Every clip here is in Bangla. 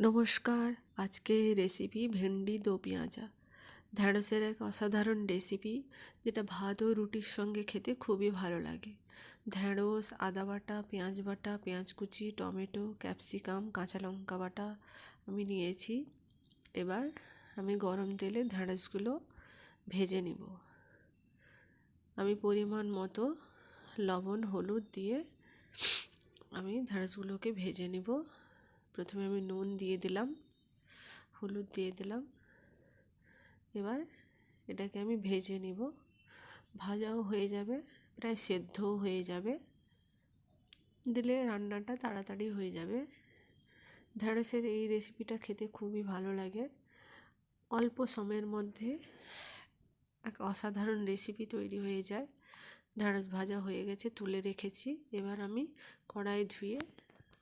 নমস্কার, আজকে রেসিপি ভেন্ডি দো পেঁয়াজা। ঢ্যাঁড়সের এক অসাধারণ রেসিপি যেটা ভাত ও রুটির সঙ্গে খেতে খুবই ভালো লাগে। ঢ্যাঁড়স, আদা বাটা, পেঁয়াজ বাটা, পেঁয়াজ কুচি, টমেটো, ক্যাপসিকাম, কাঁচা লঙ্কা বাটা আমি নিয়েছি। এবার আমি গরম তেলে ঢ্যাঁড়সগুলো ভেজে নিব। আমি পরিমাণ মতো লবণ, হলুদ দিয়ে আমি ঢ্যাঁড়সগুলোকে ভেজে নিব। প্রথমে আমি নুন দিয়ে দিলাম, হলুদ দিয়ে দিলাম। এবার এটাকে আমি ভেজে নিব। ভাজাও হয়ে যাবে, প্রায় সেদ্ধও হয়ে যাবে। দিলে রান্নাটা তাড়াতাড়ি হয়ে যাবে। ঢ্যাঁড়সের এই রেসিপিটা খেতে খুবই ভালো লাগে। অল্প সময়ের মধ্যে এক অসাধারণ রেসিপি তৈরি হয়ে যায়। ঢ্যাঁড়স ভাজা হয়ে গেছে, তুলে রেখেছি। এবার আমি কড়াই ধুয়ে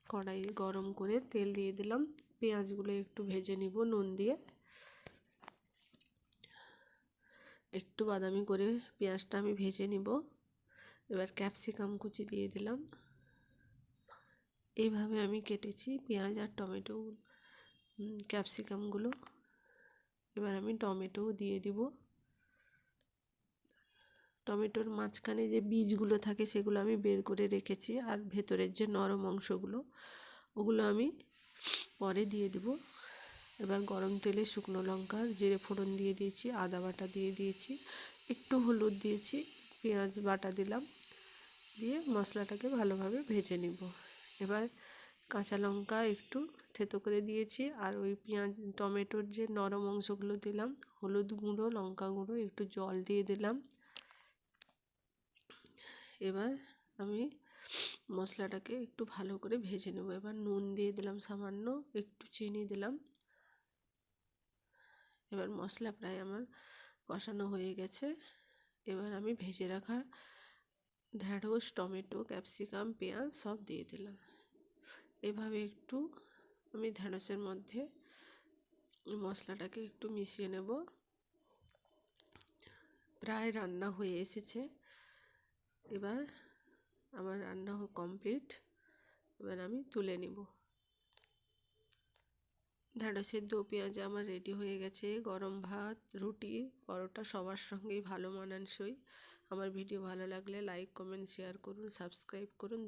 কড়াই গরম করে তেল দিয়ে দিলাম। পেঁয়াজগুলো একটু ভেজে নিব নুন দিয়ে। একটু বাদামি করে পেঁয়াজটা আমি ভেজে নিব। এবার ক্যাপসিকাম কুচি দিয়ে দিলাম। এইভাবে আমি কেটেছি পেঁয়াজ আর টমেটো ক্যাপসিকামগুলো। এবার আমি টমেটোও দিয়ে দিব। টমেটোর মাঝখানে যে বীজগুলো থাকে সেগুলো আমি বের করে রেখেছি আর ভেতরের যে নরম অংশগুলো, ওগুলো আমি পরে দিয়ে দেব। এবার গরম তেলে শুকনো লঙ্কা, জিরে ফোড়ন দিয়ে দিয়েছি, আদা বাটা দিয়ে দিয়েছি, একটু হলুদ দিয়েছি, পেঁয়াজ বাটা দিলাম, দিয়ে মশলাটাকে ভালোভাবে ভেজে নিব। এবার কাঁচা লঙ্কা একটু থেতো করে দিয়েছি আর ওই পেঁয়াজ, টমেটোর যে নরম অংশগুলো দিলাম, হলুদ গুঁড়ো, লঙ্কা গুঁড়ো, একটু জল দিয়ে দিলাম। এবার আমি মশলাটাকে একটু ভালো করে ভেজে নেব। এবার নুন দিয়ে দিলাম সামান্য, একটু চিনি দিলাম। এবার মশলা প্রায় আমার কষানো হয়ে গেছে। এবার আমি ভেজে রাখা ঢ্যাঁড়স, টমেটো, ক্যাপসিকাম, পেঁয়াজ সব দিয়ে দিলাম। এভাবে একটু আমি ঢ্যাঁড়সের মধ্যে মশলাটাকে একটু মিশিয়ে নেব। প্রায় রান্না হয়ে এসেছে। এবার আমার রান্না কমপ্লিট এবার আমি তুলে নিব। ঢ্যাঁড়সের দো পেঁয়াজ আমার রেডি হয়ে গেছে। গরম ভাত, রুটি, পরোটা সবার সঙ্গেই ভালো, মানানসই। আমার ভিডিও ভালো লাগলে লাইক কমেন্ট শেয়ার করুন সাবস্ক্রাইব করুন।